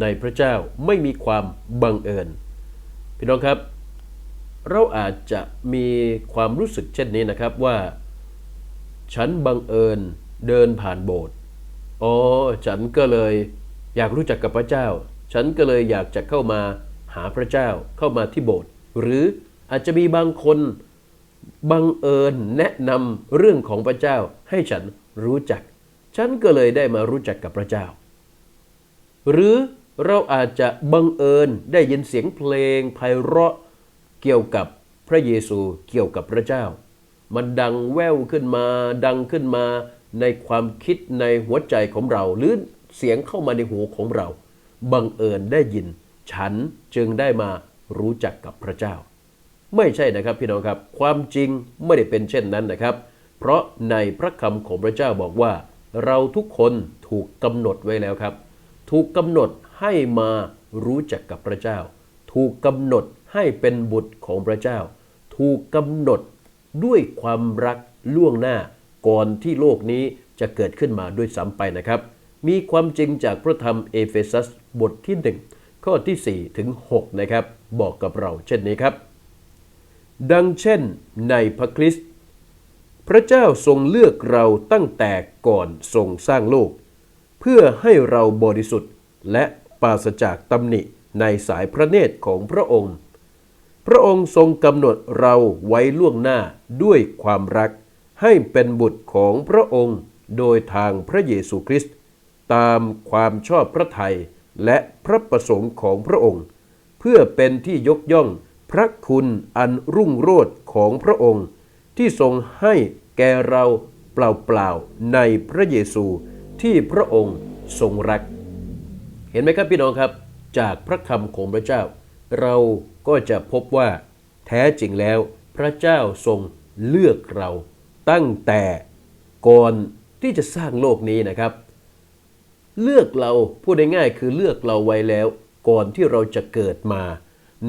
ในพระเจ้าไม่มีความบังเอิญ พี่น้องครับ เราอาจจะมีความรู้สึกเช่นนี้นะครับว่า ฉันบังเอิญเดินผ่านโบสถ์อ๋อฉันก็เลยอยากรู้จักกับพระเจ้า ฉันก็เลยอยากจะเข้ามาหาพระเจ้าเข้ามาที่โบสถ์หรืออาจจะมีบางคนบังเอิญแนะนำเรื่องของพระเจ้าให้ฉันรู้จัก ฉันก็เลยได้มารู้จักกับพระเจ้า หรือ เราอาจจะบังเอิญได้ยินเสียงเพลงไพเราะเกี่ยวกับพระเยซูเกี่ยวกับพระเจ้า มันดังแว่วขึ้นมา ดังขึ้นมาในความคิดในหัวใจของเรา หรือเสียงเข้ามาในหูของเรา บังเอิญได้ยิน ฉันจึงได้มารู้จักกับพระเจ้า ไม่ใช่นะครับพี่น้องครับ ความจริงไม่ได้เป็นเช่นนั้นนะครับ เพราะในพระคำของพระเจ้าบอกว่า เราทุกคนถูกกำหนดไว้แล้วครับ ถูกกำหนด ให้มารู้จักกับพระเจ้า ถูกกำหนดให้เป็นบุตรของพระเจ้า ถูกกำหนดด้วยความรักล่วงหน้าก่อนที่โลกนี้จะเกิดขึ้นมาด้วยซ้ำไปนะครับ มีความจริงจากพระธรรมเอเฟซัสบทที่ 1 ข้อที่ 4 ถึง 6 นะครับ บอกกับเราเช่นนี้ครับ ดังเช่นในพระคริสต์พระเจ้าทรงเลือกเราตั้งแต่ก่อนทรงสร้างโลก เพื่อให้เราบริสุทธิ์และ ปราศจากตำหนิในสายพระเนตรของพระองค์ พระองค์ทรงกำหนดเราไว้ล่วงหน้าด้วยความรัก ให้เป็นบุตรของพระองค์โดยทางพระเยซูคริสต์ตามความชอบพระทัยและพระประสงค์ของพระองค์ เพื่อเป็นที่ยกย่องพระคุณอันรุ่งโรจน์ของพระองค์ ที่ทรงให้แก่เราเปล่าๆในพระเยซูที่พระองค์ทรงรัก ห็นไหมครับพี่น้องครับ จากพระคำของพระเจ้า เราก็จะพบว่าแท้จริงแล้วพระเจ้าทรงเลือกเรา ตั้งแต่ก่อนที่จะสร้างโลกนี้นะครับ เลือกเราพูดง่ายๆคือเลือกเราไว้แล้ว ก่อนที่เราจะเกิดมา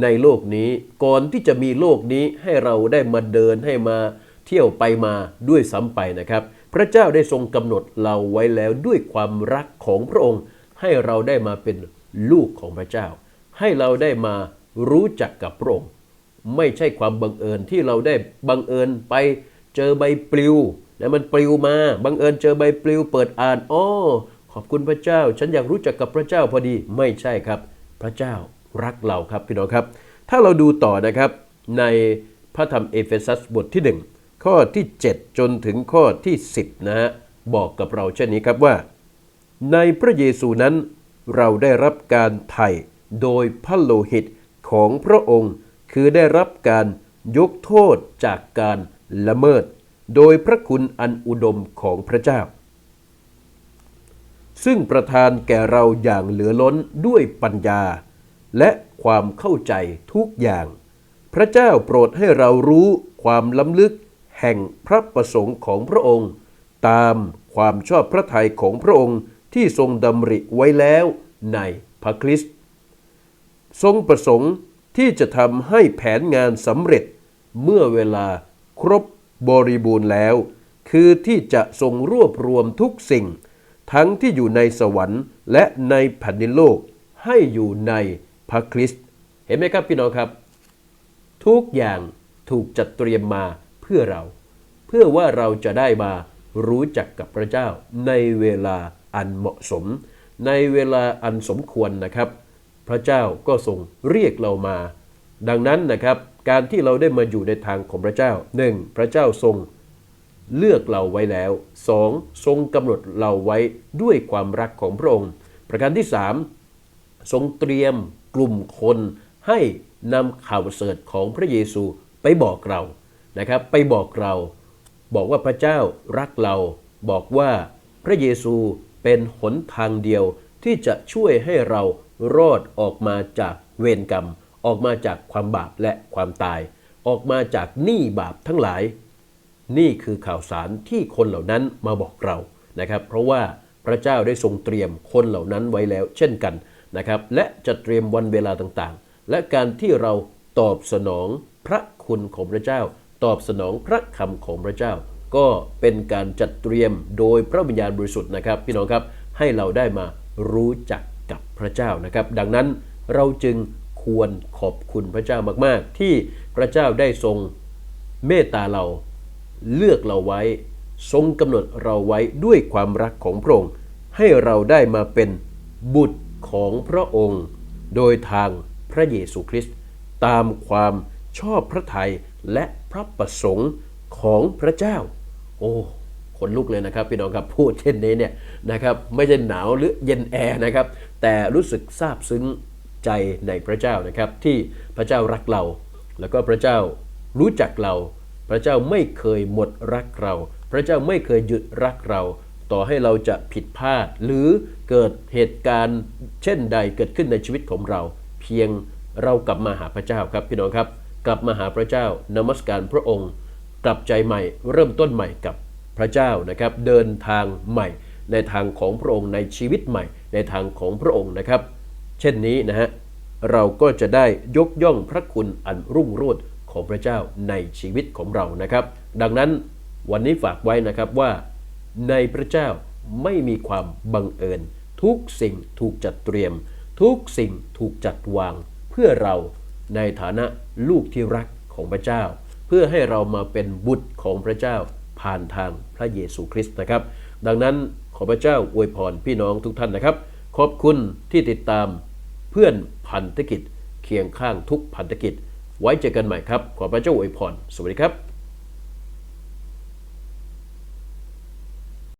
ในโลกนี้ก่อนที่จะมีโลกนี้ให้เราได้มาเดินให้มาเที่ยวไปมาด้วยซ้ำไปนะครับ พระเจ้าได้ทรงกำหนดเราไว้แล้วด้วยความรักของพระองค์ ให้เราได้มาเป็นลูกของพระเจ้า ให้เราได้มารู้จักกับพระองค์ไม่ใช่ความบังเอิญที่เราได้บังเอิญไปเจอใบปลิวแล้วมันปลิวมาบังเอิญเจอใบปลิว เปิดอ่านอ้อขอบคุณพระเจ้า ฉันอยากรู้จักกับพระเจ้าพอดีไม่ใช่ครับ พระเจ้ารักเราครับพี่น้องครับ ถ้าเราดูต่อนะครับในพระธรรมเอเฟซัสบทที่ 1 ข้อที่ 7 จนถึงข้อที่ 10นะฮะบอกกับเราเช่นนี้ครับว่า ในพระเยซูนั้น เราได้รับการไถ่โดยพระโลหิตของพระองค์ คือได้รับการยกโทษจากการละเมิด โดยพระคุณอันอุดมของพระเจ้า ซึ่งประทานแก่เราอย่างเหลือล้นด้วยปัญญา และความเข้าใจทุกอย่าง พระเจ้าโปรดให้เรารู้ความล้ำลึกแห่งพระประสงค์ของพระองค์ ตามความชอบพระทัยของพระองค์ ที่ทรงดำริไว้แล้วในพระคริสต์ทรงประสงค์ที่จะทำให้แผนงานสำเร็จเมื่อเวลาครบบริบูรณ์แล้ว คือที่จะทรงรวบรวมทุกสิ่ง ทั้งที่อยู่ในสวรรค์ และในแผ่นดินโลกให้อยู่ในพระคริสต์เห็นไหมครับพี่น้องครับ ทุกอย่างถูกจัดเตรียมมาเพื่อเรา เพื่อว่าเราจะได้มารู้จักกับพระเจ้าในเวลา อันเหมาะสม ในเวลาอันสมควรนะครับ พระเจ้าก็ทรงเรียกเรามา ดังนั้นนะครับการที่เราได้มาอยู่ในทางของพระเจ้าหนึ่งพระเจ้าทรงเลือกเราไว้แล้วสองทรงกำหนดเราไว้ด้วยความรักของพระองค์ ประการที่สามทรงเตรียมกลุ่มคนให้นำข่าวเสริฐของพระเยซูไปบอกเรานะครับ ไปบอกเรา บอกว่าพระเจ้ารักเรา บอกว่าพระเยซู เป็นหนทางเดียวที่จะช่วยให้เรารอดออกมาจากเวรกรรม ออกมาจากความบาปและความตาย ออกมาจากหนี้บาปทั้งหลาย นี่คือข่าวสารที่คนเหล่านั้นมาบอกเรานะครับ เพราะว่าพระเจ้าได้ทรงเตรียมคนเหล่านั้นไว้แล้ว เช่นกันนะครับ และจะเตรียมวันเวลาต่างๆ และการที่เราตอบสนองพระคุณของพระเจ้า ตอบสนองพระคำของพระเจ้า ก็เป็นการจัดเตรียมโดยพระวิญญาณบริสุทธิ์นะครับ พี่น้องครับให้เราได้มารู้จักกับพระเจ้านะครับ ดังนั้นเราจึงควรขอบคุณพระเจ้ามากๆ ที่พระเจ้าได้ทรงเมตตาเราเลือกเราไว้ ทรงกำหนดเราไว้ด้วยความรักของพระองค์ให้เราได้มาเป็นบุตรของพระองค์ โดยทางพระเยซูคริสต์ตามความชอบพระทัยและพระประสงค์ของพระเจ้า โอ้ขนลุกเลยนะครับพี่น้องครับพูดเช่นนี้เนี่ยนะครับไม่ใช่หนาวหรือเย็นแอร์นะครับแต่รู้สึกซาบซึ้งใจในพระเจ้านะครับที่พระเจ้ารักเรา แล้วก็พระเจ้ารู้จักเรา พระเจ้าไม่เคยหมดรักเรา พระเจ้าไม่เคยหยุดรักเรา ต่อให้เราจะผิดพลาด หรือเกิดเหตุการณ์เช่นใดเกิดขึ้นในชีวิตของเรา เพียงเรากลับมาหาพระเจ้าครับพี่น้องครับ กลับมาหาพระเจ้านมัสการพระองค์ กลับใจใหม่ เริ่มต้นใหม่กับพระเจ้านะครับ เดินทางใหม่ ในทางของพระองค์ในชีวิตใหม่ ในทางของพระองค์นะครับ เช่นนี้นะฮะเราก็จะได้ยกย่องพระคุณอันรุ่งโรจน์ของพระเจ้าในชีวิตของเรานะครับ ดังนั้นวันนี้ฝากไว้นะครับว่า ในพระเจ้าไม่มีความบังเอิญ ทุกสิ่งถูกจัดเตรียม ทุกสิ่งถูกจัดวาง เพื่อเราในฐานะลูกที่รักของพระเจ้า เพื่อให้เรามาเป็นบุตรของพระเจ้าผ่านทางพระเยซูคริสต์นะครับ ดังนั้นขอพระเจ้าอวยพรพี่น้องทุกท่านนะครับ ขอบคุณที่ติดตามเพื่อนพันธกิจเคียงข้างทุกพันธกิจ ไว้เจอกันใหม่ครับ ขอพระเจ้าอวยพร สวัสดีครับ